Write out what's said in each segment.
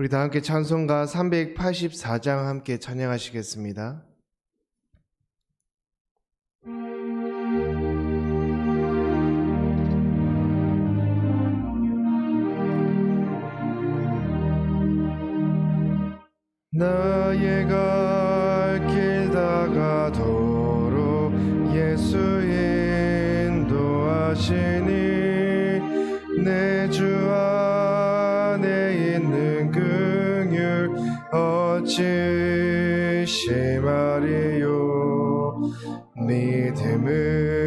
우리 다 함께 찬송가 384장 함께 찬양하시겠습니다. 나의 갈길 다가도록 예수 인도하시 심하리요 믿음으로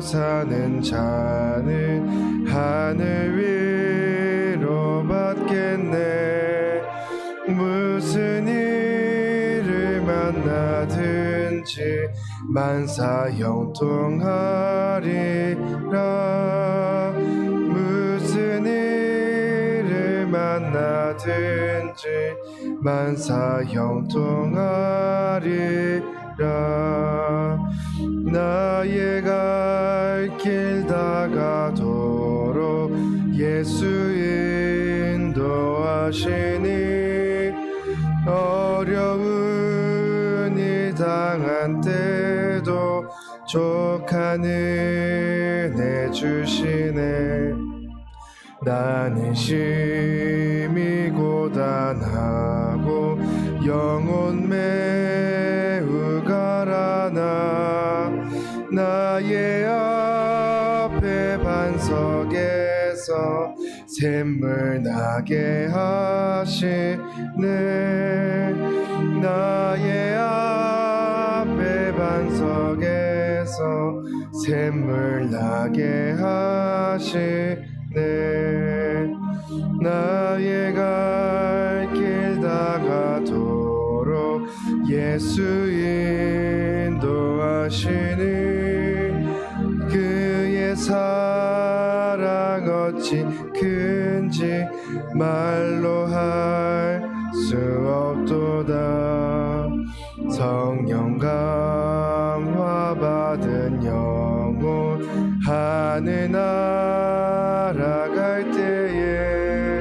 사는 자는 하늘 위로 받겠네. 무슨 일을 만나든지 만사 형통하리라 만나든지 만사 형통하리라 나의 갈 길 다가도록 예수 인도하시니 어려운 일 당한 때도 족한 은혜 주시네. 나는 심 영혼 매우 가라나 나의 앞에 반석에서 샘물 나게 하시네. 나의 앞에 반석에서 샘물 나게 하시네. 나의 갈 예수 인도하시니 그의 사랑 어찌 큰지 말로 할 수 없도다. 성령 감화 받은 영혼 하늘 날아갈 때에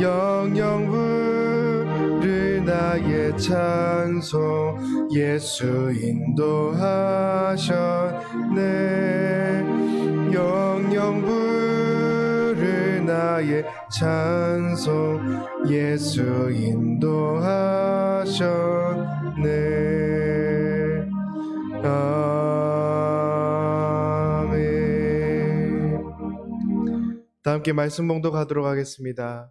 영영 부를 나의 찬송 예수 인도하셨네. 영영 부를 나의 찬송 예수 인도하셨네. 아멘. 다 함께 말씀 봉독하도록 하겠습니다.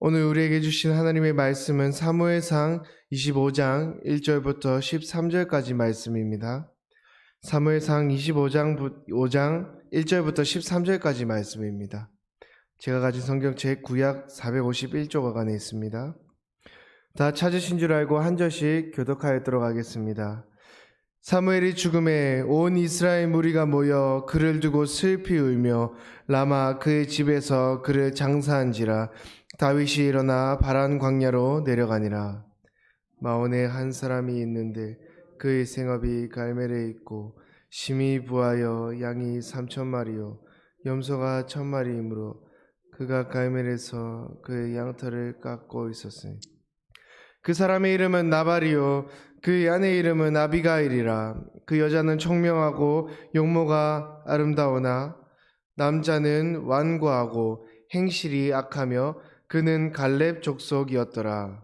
오늘 우리에게 주신 하나님의 말씀은 사무엘상 25장 1절부터 13절까지 말씀입니다. 사무엘상 25장 5장 1절부터 13절까지 말씀입니다. 제가 가진 성경책 구약 451조가 안에 있습니다. 다 찾으신 줄 알고 한 절씩 교독하였도록 하겠습니다. 사무엘이 죽음에 온 이스라엘 무리가 모여 그를 두고 슬피 울며 라마 그의 집에서 그를 장사한지라 다윗이 일어나 바란 광야로 내려가니라. 마온에 한 사람이 있는데 그의 생업이 갈멜에 있고 심히 부하여 양이 삼천 마리요 염소가 천 마리이므로 그가 갈멜에서 그의 양털을 깎고 있었으니. 그 사람의 이름은 나발이요 그 아내 이름은 아비가일이라. 그 여자는 청명하고 용모가 아름다우나 남자는 완고하고 행실이 악하며 그는 갈렙 족속이었더라.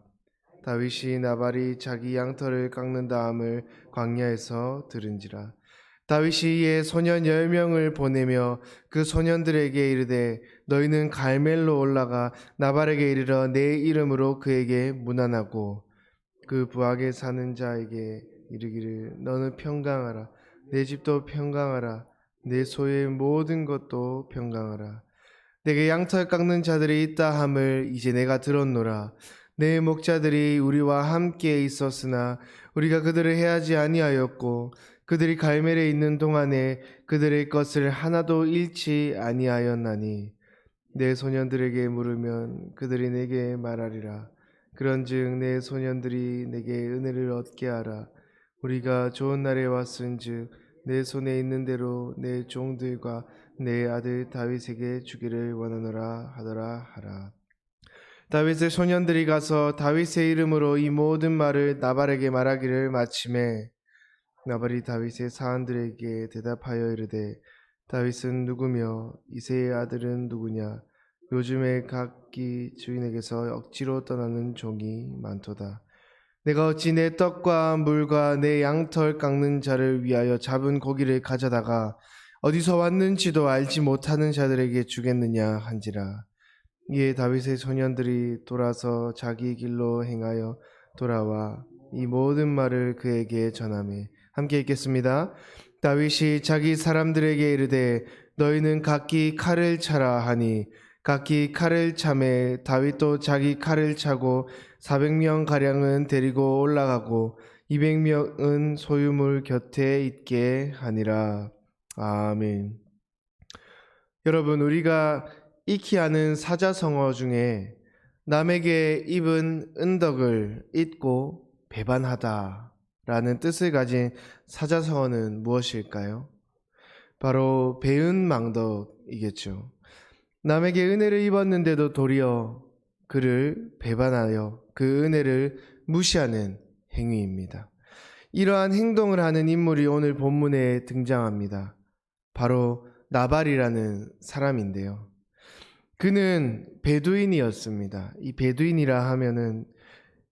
다윗이 나발이 자기 양털을 깎는 다음을 광야에서 들은지라. 다윗이 이에 소년 열 명을 보내며 그 소년들에게 이르되 너희는 갈멜로 올라가 나발에게 이르러 내 이름으로 그에게 문안하고 그 부하게 사는 자에게 이르기를 너는 평강하라. 내 집도 평강하라. 내 소의 모든 것도 평강하라 내게 양털 깎는 자들이 있다 함을 이제 내가 들었노라. 내 목자들이 우리와 함께 있었으나 우리가 그들을 해하지 아니하였고 그들이 갈멜에 있는 동안에 그들의 것을 하나도 잃지 아니하였나니 내 소년들에게 물으면 그들이 내게 말하리라. 그런즉 내 소년들이 내게 은혜를 얻게 하라. 우리가 좋은 날에 왔은즉 내 손에 있는 대로 내 종들과 내 아들 다윗에게 주기를 원하노라 하더라 하라 다윗의 소년들이 가서 다윗의 이름으로 이 모든 말을 나발에게 말하기를 마침에 나발이 다윗의 사안들에게 대답하여 이르되 다윗은 누구며 이세의 아들은 누구냐 요즘에 각기 주인에게서 억지로 떠나는 종이 많도다. 내가 어찌 내 떡과 물과 내 양털 깎는 자를 위하여 잡은 고기를 가져다가 어디서 왔는지도 알지 못하는 자들에게 주겠느냐 한지라. 이에 다윗의 소년들이 돌아서 자기 길로 행하여 돌아와 이 모든 말을 그에게 전하매 함께 읽겠습니다. 다윗이 자기 사람들에게 이르되 너희는 각기 칼을 차라 하니 각기 칼을 차매 다윗도 자기 칼을 차고 400명 가량은 데리고 올라가고 200명은 소유물 곁에 있게 하니라. 아멘. 여러분 우리가 익히 아는 사자성어 중에 남에게 입은 은덕을 잊고 배반하다 라는 뜻을 가진 사자성어는 무엇일까요? 바로 배은망덕이겠죠. 남에게 은혜를 입었는데도 도리어 그를 배반하여 그 은혜를 무시하는 행위입니다. 이러한 행동을 하는 인물이 오늘 본문에 등장합니다. 바로 나발이라는 사람인데요. 그는 베두인이었습니다. 이 베두인이라 하면은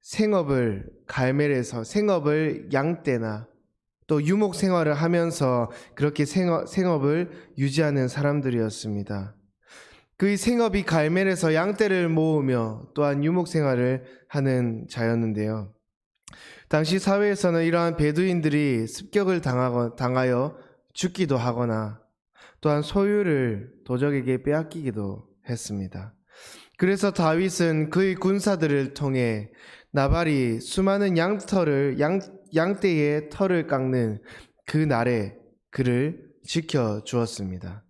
생업을 갈멜에서 생업을 양떼나 또 유목 생활을 하면서 그렇게 생업, 생업을 유지하는 사람들이었습니다. 그의 생업이 갈멜에서 양떼를 모으며 또한 유목 생활을 하는 자였는데요. 당시 사회에서는 이러한 베두인들이 습격을 당하여 죽기도 하거나 또한 소유를 도적에게 빼앗기기도 했습니다. 그래서 다윗은 그의 군사들을 통해 나발이 수많은 양털을 양, 양떼의 털을 깎는 그 날에 그를 지켜 주었습니다.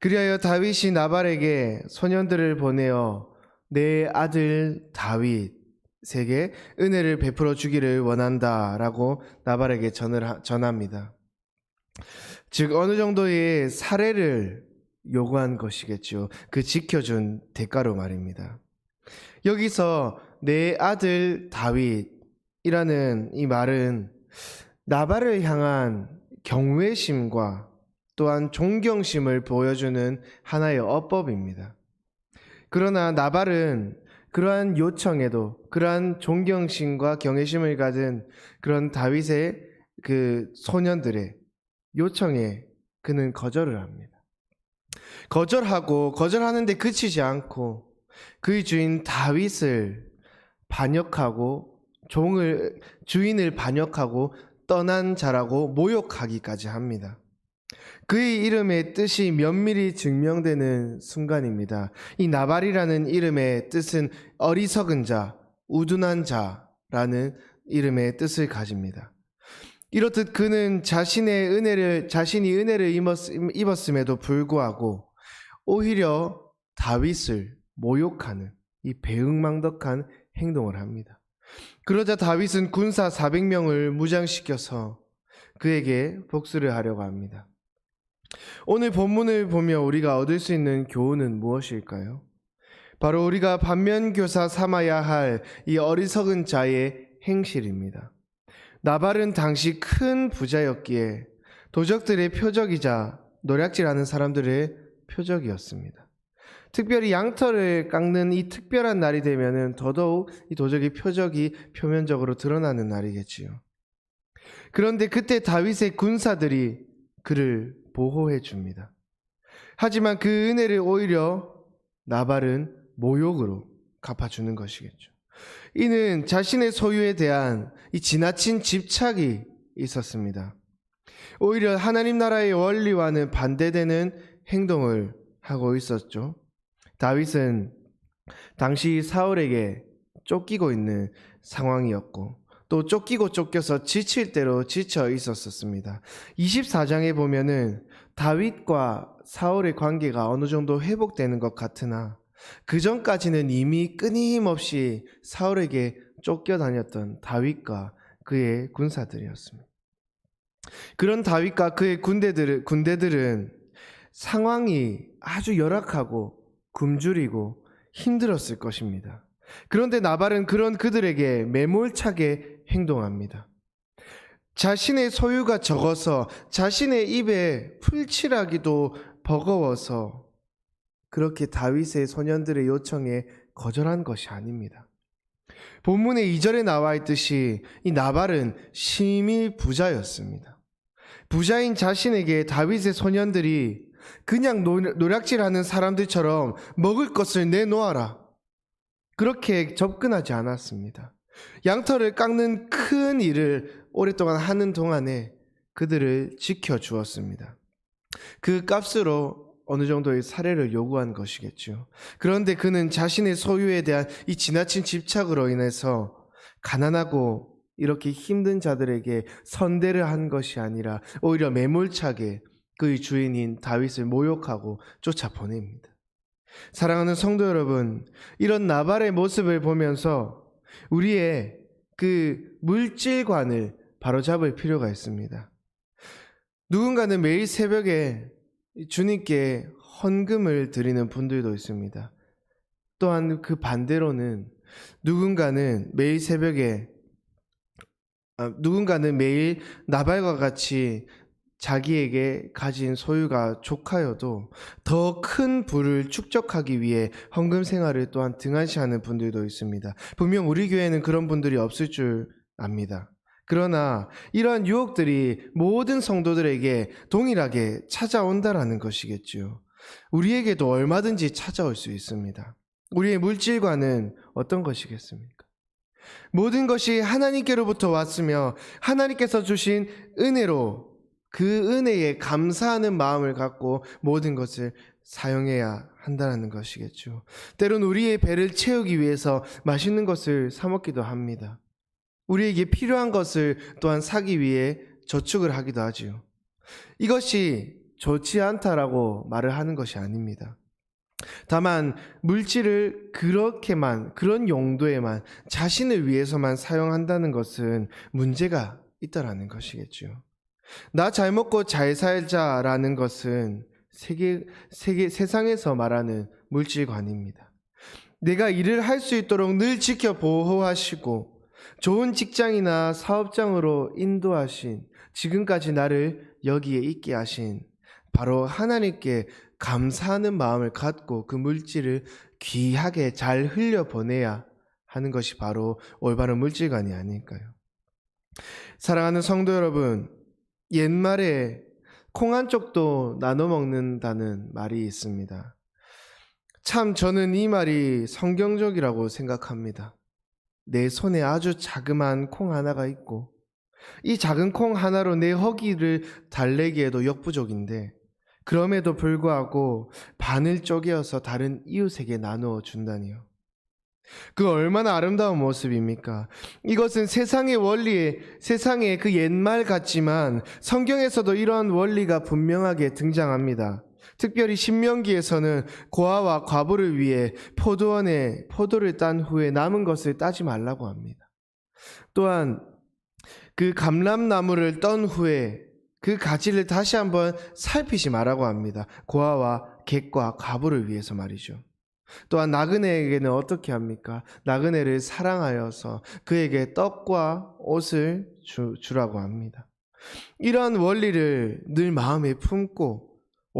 그리하여 다윗이 나발에게 소년들을 보내어 내 아들 다윗에게 은혜를 베풀어 주기를 원한다라고 나발에게 전을 하- 전합니다. 즉 어느 정도의 사례를 요구한 것이겠죠. 그 지켜준 대가로 말입니다. 여기서 내 아들 다윗이라는 이 말은 나발을 향한 경외심과 또한 존경심을 보여주는 하나의 어법입니다. 그러나 나발은 그러한 요청에도 그러한 존경심과 경외심을 가진 그런 다윗의 그 소년들의 요청에 그는 거절을 합니다. 거절하고 거절하는데 그치지 않고 그의 주인 다윗을 반역하고 종을 주인을 반역하고 떠난 자라고 모욕하기까지 합니다. 그의 이름의 뜻이 면밀히 증명되는 순간입니다. 이 나발이라는 이름의 뜻은 어리석은 자, 우둔한 자라는 이름의 뜻을 가집니다. 이렇듯 그는 자신의 은혜를 자신이 은혜를 입었- 입었음에도 불구하고 오히려 다윗을 모욕하는 이 배응망덕한 행동을 합니다. 그러자 다윗은 군사 400명을 무장시켜서 그에게 복수를 하려고 합니다. 오늘 본문을 보며 우리가 얻을 수 있는 교훈은 무엇일까요? 바로 우리가 반면교사 삼아야 할 이 어리석은 자의 행실입니다. 나발은 당시 큰 부자였기에 도적들의 표적이자 노략질하는 사람들의 표적이었습니다. 특별히 양털을 깎는 이 특별한 날이 되면은 더더욱 이 도적의 표적이 표면적으로 드러나는 날이겠지요. 그런데 그때 다윗의 군사들이 그를 보호해 줍니다. 하지만 그 은혜를 오히려 나발은 모욕으로 갚아주는 것이겠죠. 이는 자신의 소유에 대한 이 지나친 집착이 있었습니다. 오히려 하나님 나라의 원리와는 반대되는 행동을 하고 있었죠. 다윗은 당시 사울에게 쫓기고 있는 상황이었고 또 쫓기고 쫓겨서 지칠 대로 지쳐 있었습니다. 24장에 보면은 다윗과 사울의 관계가 어느 정도 회복되는 것 같으나 그 전까지는 이미 끊임없이 사울에게 쫓겨다녔던 다윗과 그의 군사들이었습니다. 그런 다윗과 그의 군대들, 군대들은 상황이 아주 열악하고 굶주리고 힘들었을 것입니다. 그런데 나발은 그런 그들에게 매몰차게 행동합니다. 자신의 소유가 적어서 자신의 입에 풀칠하기도 버거워서 그렇게 다윗의 소년들의 요청에 거절한 것이 아닙니다. 본문의 2절에 나와 있듯이 이 나발은 심히 부자였습니다. 부자인 자신에게 다윗의 소년들이 그냥 노- 노략질하는 사람들처럼 먹을 것을 내놓아라. 그렇게 접근하지 않았습니다. 양털을 깎는 큰 일을 오랫동안 하는 동안에 그들을 지켜 주었습니다. 그 값으로 어느 정도의 사례를 요구한 것이겠죠. 그런데 그는 자신의 소유에 대한 이 지나친 집착으로 인해서 가난하고 이렇게 힘든 자들에게 선대를 한 것이 아니라 오히려 매몰차게 그의 주인인 다윗을 모욕하고 쫓아 보냅니다. 사랑하는 성도 여러분, 이런 나발의 모습을 보면서 우리의 그 물질관을 바로잡을 필요가 있습니다. 누군가는 매일 새벽에 주님께 헌금을 드리는 분들도 있습니다. 또한 그 반대로는 누군가는 매일 새벽에 아, 누군가는 매일 나발과 같이 자기에게 가진 소유가 족하여도 더 큰 부를 축적하기 위해 헌금 생활을 또한 등한시하는 분들도 있습니다. 분명 우리 교회는 그런 분들이 없을 줄 압니다. 그러나 이러한 유혹들이 모든 성도들에게 동일하게 찾아온다라는 것이겠죠. 우리에게도 얼마든지 찾아올 수 있습니다. 우리의 물질과는 어떤 것이겠습니까? 모든 것이 하나님께로부터 왔으며 하나님께서 주신 은혜로 그 은혜에 감사하는 마음을 갖고 모든 것을 사용해야 한다는 것이겠죠. 때론 우리의 배를 채우기 위해서 맛있는 것을 사 먹기도 합니다. 우리에게 필요한 것을 또한 사기 위해 저축을 하기도 하지요. 이것이 좋지 않다라고 말을 하는 것이 아닙니다. 다만 물질을 그렇게만 그런 용도에만 자신을 위해서만 사용한다는 것은 문제가 있다라는 것이겠죠. 나 잘 먹고 잘 살자라는 것은 세계, 세계, 세상에서 말하는 물질관입니다. 내가 일을 할 수 있도록 늘 지켜 보호하시고 좋은 직장이나 사업장으로 인도하신 지금까지 나를 여기에 있게 하신 바로 하나님께 감사하는 마음을 갖고 그 물질을 귀하게 잘 흘려보내야 하는 것이 바로 올바른 물질관이 아닐까요? 사랑하는 성도 여러분, 옛말에 콩 한 쪽도 나눠 먹는다는 말이 있습니다. 참 저는 이 말이 성경적이라고 생각합니다. 내 손에 아주 자그마한 콩 하나가 있고 이 작은 콩 하나로 내 허기를 달래기에도 역부족인데 그럼에도 불구하고 반을 쪼개어서 다른 이웃에게 나누어 준다니요. 그 얼마나 아름다운 모습입니까? 이것은 세상의 원리에, 세상의 그 옛말 같지만 성경에서도 이러한 원리가 분명하게 등장합니다. 특별히 신명기에서는 고아와 과부를 위해 포도원에 포도를 딴 후에 남은 것을 따지 말라고 합니다. 또한 그 감람나무를 떤 후에 그 가지를 다시 한번 살피지 말라고 합니다. 고아와 객과 과부를 위해서 말이죠. 또한 나그네에게는 어떻게 합니까? 나그네를 사랑하여서 그에게 떡과 옷을 주, 주라고 합니다. 이러한 원리를 늘 마음에 품고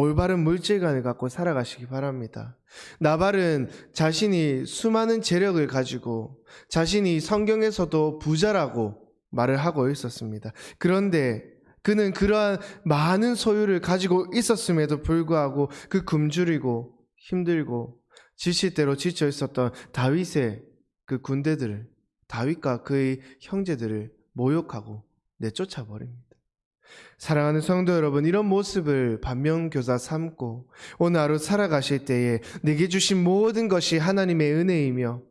올바른 물질관을 갖고 살아가시기 바랍니다. 나발은 자신이 수많은 재력을 가지고 자신이 성경에서도 부자라고 말을 하고 있었습니다. 그런데 그는 그러한 많은 소유를 가지고 있었음에도 불구하고 그 굶주리고 힘들고 지실대로 지쳐 있었던 다윗의 그 군대들을 다윗과 그의 형제들을 모욕하고 내쫓아 버립니다. 사랑하는 성도 여러분, 이런 모습을 반면교사 삼고 오늘 하루 살아가실 때에 내게 주신 모든 것이 하나님의 은혜이며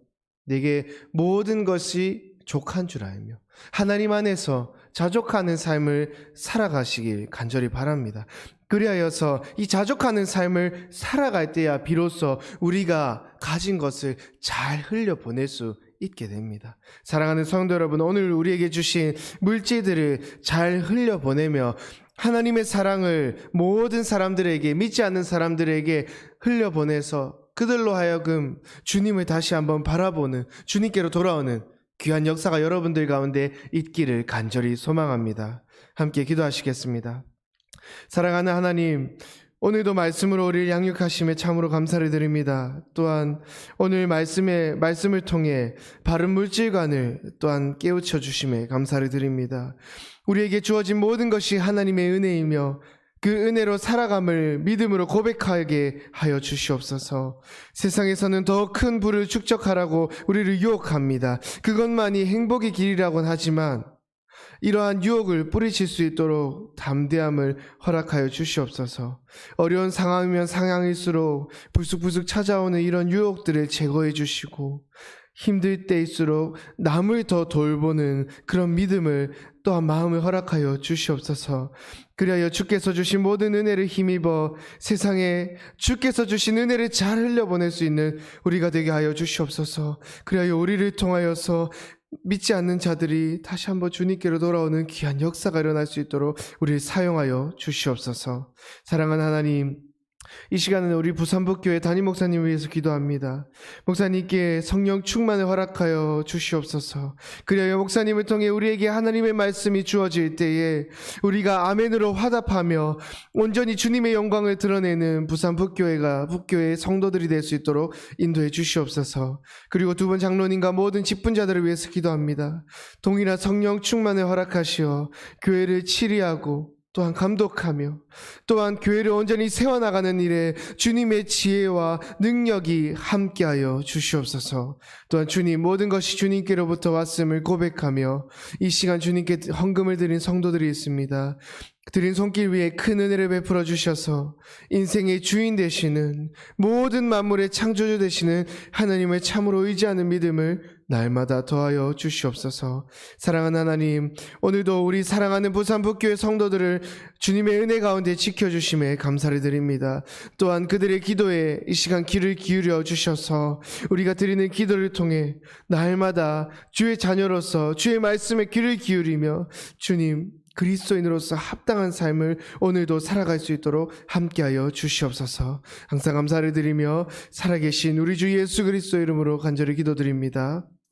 내게 모든 것이 족한 줄 알며 하나님 안에서 자족하는 삶을 살아가시길 간절히 바랍니다. 그리하여서 이 자족하는 삶을 살아갈 때야 비로소 우리가 가진 것을 잘 흘려 보낼 수 있게 됩니다. 사랑하는 성도 여러분, 오늘 우리에게 주신 물질들을 잘 흘려보내며 하나님의 사랑을 모든 사람들에게, 믿지 않는 사람들에게 흘려보내서 그들로 하여금 주님을 다시 한번 바라보는, 주님께로 돌아오는 귀한 역사가 여러분들 가운데 있기를 간절히 소망합니다. 함께 기도하시겠습니다. 사랑하는 하나님, 오늘도 말씀으로 우리를 양육하심에 참으로 감사를 드립니다. 또한 오늘 말씀에 말씀을 통해 바른 물질관을 또한 깨우쳐 주심에 감사를 드립니다. 우리에게 주어진 모든 것이 하나님의 은혜이며 그 은혜로 살아감을 믿음으로 고백하게 하여 주시옵소서. 세상에서는 더 큰 부를 축적하라고 우리를 유혹합니다. 그것만이 행복의 길이라곤 하지만 이러한 유혹을 뿌리칠 수 있도록 담대함을 허락하여 주시옵소서. 어려운 상황이면 상황일수록 불쑥불쑥 찾아오는 이런 유혹들을 제거해 주시고 힘들 때일수록 남을 더 돌보는 그런 믿음을 또한 마음을 허락하여 주시옵소서. 그리하여 주께서 주신 모든 은혜를 힘입어 세상에 주께서 주신 은혜를 잘 흘려보낼 수 있는 우리가 되게 하여 주시옵소서. 그리하여 우리를 통하여서 믿지 않는 자들이 다시 한번 주님께로 돌아오는 귀한 역사가 일어날 수 있도록 우리를 사용하여 주시옵소서. 사랑하는 하나님, 이 시간은 우리 부산북교회 담임 목사님 위해서 기도합니다. 목사님께 성령 충만을 허락하여 주시옵소서. 그리하여 목사님을 통해 우리에게 하나님의 말씀이 주어질 때에 우리가 아멘으로 화답하며 온전히 주님의 영광을 드러내는 부산북교회가 북교회의 성도들이 될 수 있도록 인도해 주시옵소서. 그리고 두분 장로님과 모든 직분자들을 위해서 기도합니다. 동일한 성령 충만을 허락하시어 교회를 치리하고 또한 감독하며 또한 교회를 온전히 세워나가는 일에 주님의 지혜와 능력이 함께하여 주시옵소서. 또한 주님 모든 것이 주님께로부터 왔음을 고백하며 이 시간 주님께 헌금을 드린 성도들이 있습니다. 드린 손길 위에 큰 은혜를 베풀어 주셔서 인생의 주인 되시는 모든 만물의 창조주 되시는 하나님을 참으로 의지하는 믿음을 날마다 더하여 주시옵소서. 사랑하는 하나님, 오늘도 우리 사랑하는 부산북교회 성도들을 주님의 은혜 가운데 지켜주심에 감사를 드립니다. 또한 그들의 기도에 이 시간 귀를 기울여 주셔서 우리가 드리는 기도를 통해 날마다 주의 자녀로서 주의 말씀에 귀를 기울이며 주님 그리스도인으로서 합당한 삶을 오늘도 살아갈 수 있도록 함께하여 주시옵소서. 항상 감사를 드리며 살아계신 우리 주 예수 그리스도 이름으로 간절히 기도드립니다.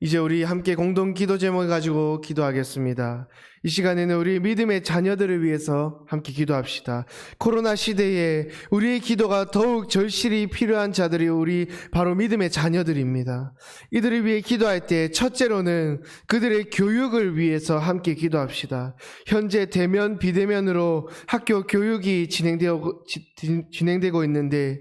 이제 우리 함께 공동 기도 제목을 가지고 기도하겠습니다. 이 시간에는 우리 믿음의 자녀들을 위해서 함께 기도합시다. 코로나 시대에 우리의 기도가 더욱 절실히 필요한 자들이 우리 바로 믿음의 자녀들입니다. 이들을 위해 기도할 때 첫째로는 그들의 교육을 위해서 함께 기도합시다. 현재 대면 비대면으로 학교 교육이 진행되고, 지- 진행되고 있는데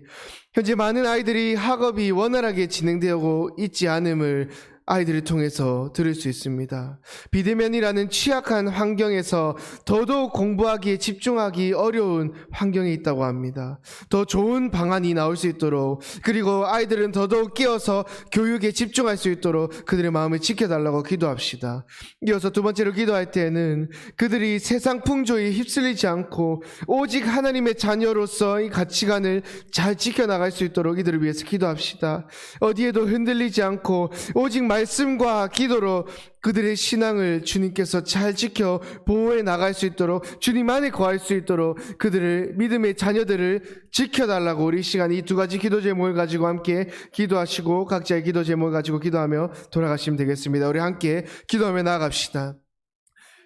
현재 많은 아이들이 학업이 원활하게 진행되고 있지 않음을 아이들을 통해서 들을 수 있습니다. 비대면이라는 취약한 환경에서 더더욱 공부하기에 집중하기 어려운 환경에 있다고 합니다. 더 좋은 방안이 나올 수 있도록 그리고 아이들은 더더욱 끼어서 교육에 집중할 수 있도록 그들의 마음을 지켜달라고 기도합시다. 이어서 두 번째로 기도할 때는 그들이 세상 풍조에 휩쓸리지 않고 오직 하나님의 자녀로서 이 가치관을 잘 지켜나갈 수 있도록 이들을 위해서 기도합시다. 어디에도 흔들리지 않고 오직 말씀과 기도로 그들의 신앙을 주님께서 잘 지켜 보호해 나갈 수 있도록 주님 안에 거할 수 있도록 그들을 믿음의 자녀들을 지켜달라고 우리 시간 이 두 가지 기도 제목을 가지고 함께 기도하시고 각자의 기도 제목을 가지고 기도하며 돌아가시면 되겠습니다. 우리 함께 기도하며 나아갑시다.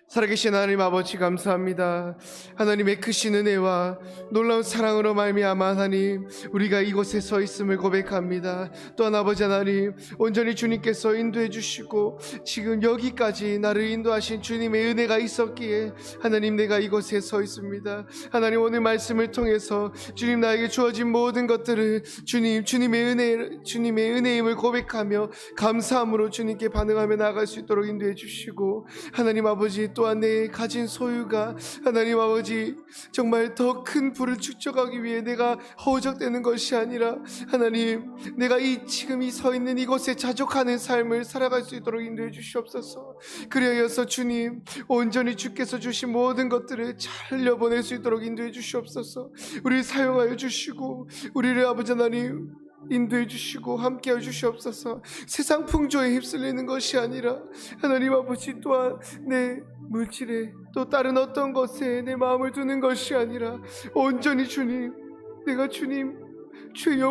살아계신 하나님 아버지 감사합니다. 하나님의 크신 은혜와 놀라운 사랑으로 말미암아 하나님 우리가 이곳에 서 있음을 고백합니다. 또한 아버지 하나님 온전히 주님께서 인도해 주시고 지금 여기까지 나를 인도하신 주님의 은혜가 있었기에 하나님 내가 이곳에 서 있습니다. 하나님 오늘 말씀을 통해서 주님 나에게 주어진 모든 것들을 주님 주님의 은혜 주님의 은혜임을 고백하며 감사함으로 주님께 반응하며 나아갈 수 있도록 인도해 주시고 하나님 아버지 또한 내 가진 소유가 하나님 아버지 정말 더 큰 부를 축적하기 위해 내가 허우적대는 것이 아니라 하나님 내가 이 지금 이 서 있는 이곳에 자족하는 삶을 살아갈 수 있도록 인도해 주시옵소서. 그리하여서 주님 온전히 주께서 주신 모든 것들을 잘 흘려보낼 수 있도록 인도해 주시옵소서. 우리를 사용하여 주시고 우리를 아버지 하나님 인도해 주시고 함께해 주시옵소서. 세상 풍조에 휩쓸리는 것이 아니라 하나님 아버지 또한 내 물질에 또 다른 어떤 것에 내 마음을 두는 것이 아니라 온전히 주님, 내가 주님, 주의 영